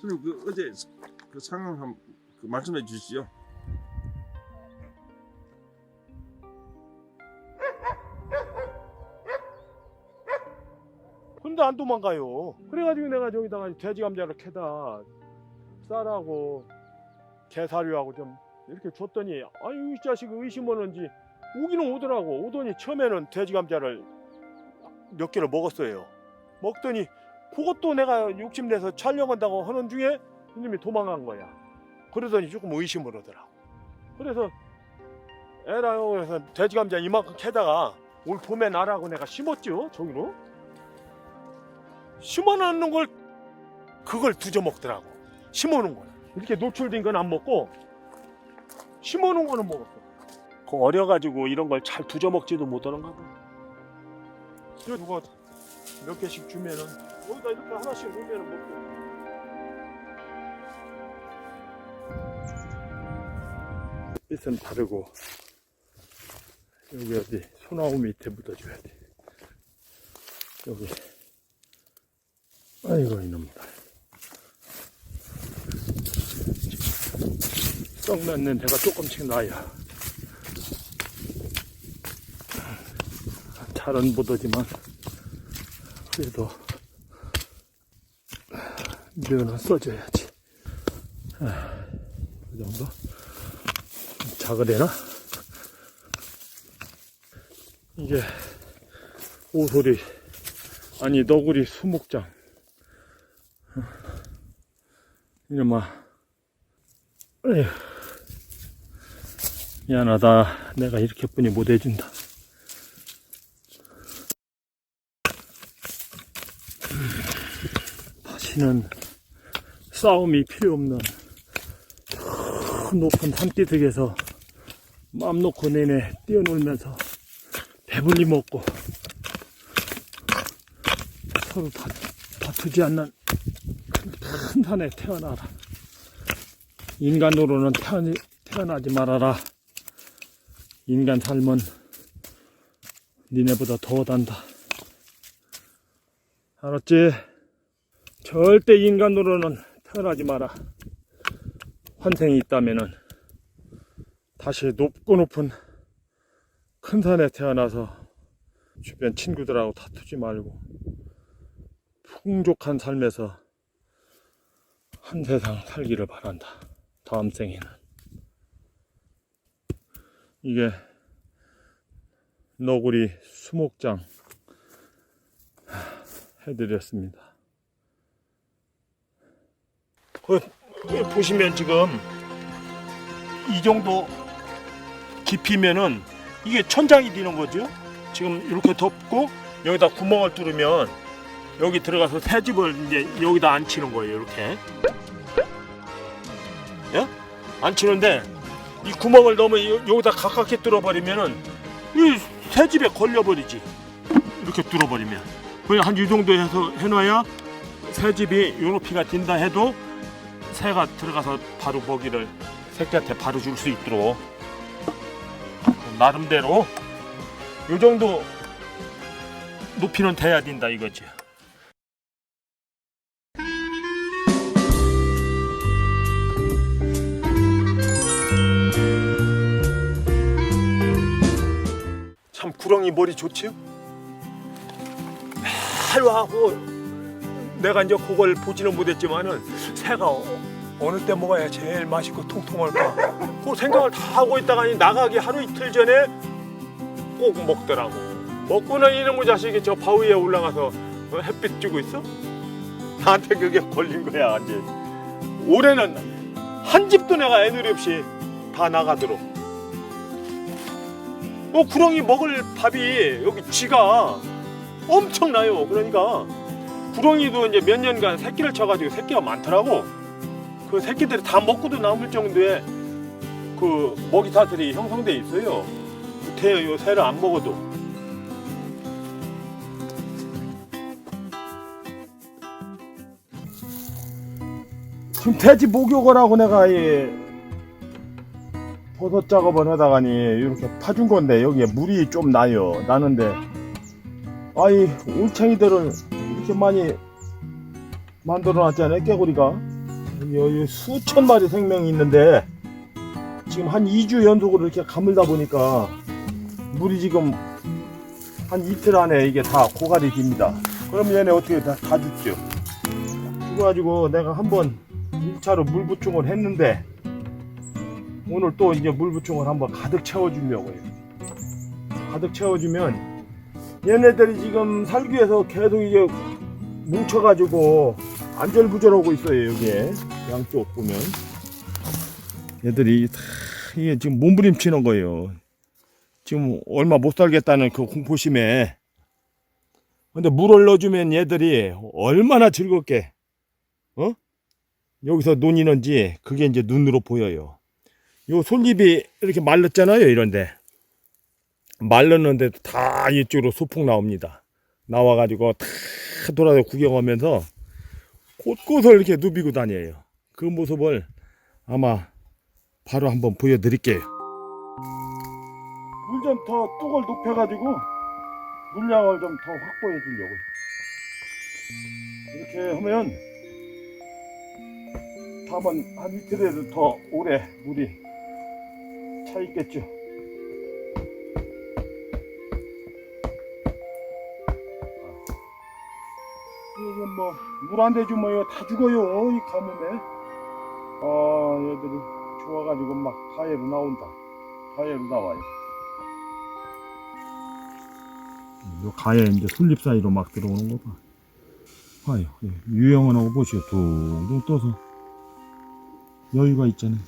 선생님 그 어제 그 상황 한그 말씀해 주시죠. 근데 안 도망가요. 그래가지고 내가 저기다가 돼지 감자를 캐다 쌀하고 게사료하고 좀 이렇게 줬더니 아유 이 자식 의심하는지 오기는 오더라고. 오더니 처음에는 돼지 감자를 몇 개를 먹었어요. 먹더니 그것도 내가 욕심내서 촬영한다고 하는 중에 이놈이 도망간 거야. 그러더니 조금 의심을 하더라고. 그래서 에라요 그래서 돼지 감자 이만큼 캐다가 올 봄에 나라고 내가 심었죠 저기로. 심어놓는 걸 그걸 두져 먹더라고. 심어놓은 거는 이렇게 노출된 건 안 먹고 심어놓은 거는 먹었어. 그 어려가지고 이런 걸 잘 두져 먹지도 못하는가 봐. 누가 몇 개씩 주면은 여기다 이렇게 하나씩 놓으면은 먹고. 빛은 바르고 여기 어디 소나무 밑에 묻어줘야 돼. 여기. 아이고 이놈들 썩 났는 데가 조금씩 나야 잘은 못하지만 그래도 면은 써줘야지. 아, 그 정도? 작으려나? 이게 오소리 아니 너구리 수목장. 이놈아. 미안하다. 내가 이렇게 뿐이 못해준다 다시는 싸움이 필요 없는 큰 높은 산기슭에서 맘 놓고 내내 뛰어놀면서 배불리 먹고 서로 다, 다투지 않는 큰 산에 태어나라. 인간으로는 태어니, 태어나지 말아라. 인간 삶은 니네보다 더하단다. 알았지? 절대 인간으로는 태어나지 마라. 환생이 있다면은 다시 높고 높은 큰 산에 태어나서 주변 친구들하고 다투지 말고 풍족한 삶에서 한 세상 살기를 바란다. 다음 생에는. 이게 너구리 수목장 해드렸습니다. 그, 보시면 지금 이 정도 깊이면은 이게 천장이 되는 거죠. 지금 이렇게 덮고 여기다 구멍을 뚫으면 여기 들어가서 새 집을 이제 여기다 앉히는 거예요. 이렇게. 예? 앉히는데 이 구멍을 너무 여- 여기다 가깝게 뚫어버리면은 이새 집에 걸려버리지. 이렇게 뚫어버리면. 그냥 한 이 정도 해서 해놔야 새 집이 요 높이가 든다 해도 새가 들어가서 바로 먹이를 새끼한테 바로 줄 수 있도록 나름대로 요 정도 높이는 돼야 된다 이거지. 참 구렁이 머리 좋지요? 매일 하고 내가 이제 그걸 보지는 못했지만은 새가 어- 어느 때 먹어야 제일 맛있고 통통할까? 그 생각을 다 하고 있다가니 나가기 하루 이틀 전에 꼭 먹더라고. 먹고는 이놈의 자식이 저 바위에 올라가서 어, 햇빛 쬐고 있어? 나한테 그게 걸린 거야 이제 올해는 한 집도 내가 애누리 없이 다 나가도록. 어 구렁이 먹을 밥이 여기 쥐가 엄청나요. 그러니까 구렁이도 이제 몇 년간 새끼를 쳐가지고 새끼가 많더라고. 그 새끼들이 다 먹고도 남을 정도의 그 먹이 사슬이 형성돼 있어요. 대요 새를 안 먹어도. 지금 돼지 목욕을 하고 내가 이 버섯 작업을 하다가니 이렇게 파준 건데 여기에 물이 좀 나요. 나는데 아이 올챙이들을 이렇게 많이 만들어 놨잖아요 깨구리가. 여기 수천 마리 생명이 있는데 지금 한 2주 연속으로 이렇게 가물다 보니까 물이 지금 한 이틀 안에 이게 다 고갈이 됩니다. 그럼 얘네 어떻게 다, 다 죽죠? 죽어가지고 내가 한번 1차로 물 부충을 했는데 오늘 또 이제 물 부충을 한번 가득 채워주려고요. 가득 채워주면 얘네들이 지금 살기 위해서 계속 이게 뭉쳐가지고 안절부절하고 있어요 여기에. 양쪽 보면. 얘들이 다 이게 지금 몸부림치는 거예요. 지금 얼마 못 살겠다는 그 공포심에. 근데 물을 넣어주면 얘들이 얼마나 즐겁게 어? 여기서 논이는지 그게 이제 눈으로 보여요. 요 솔잎이 이렇게 말랐잖아요 이런데. 말랐는데 다 이쪽으로 소풍 나옵니다 나와가지고 다 돌아서 구경하면서 곳곳을 이렇게 누비고 다녀요. 그 모습을 아마 바로 한번 보여드릴게요. 물 좀 더 뚝을 높여가지고 물량을 좀 더 확보해 주려고. 이렇게 하면 다만 한 이틀에도 더 오래 물이 차 있겠죠. 뭐 물 안 대주면 다 죽어요 이 가뭄에. 아 얘들이 좋아가지고 막 가해로 나온다. 가해로 나와요. 이 가해 이제 솔잎 사이로 막 들어오는 거 봐. 봐요. 예, 유영은 하고 보시오. 둥둥 떠서. 여유가 있잖아요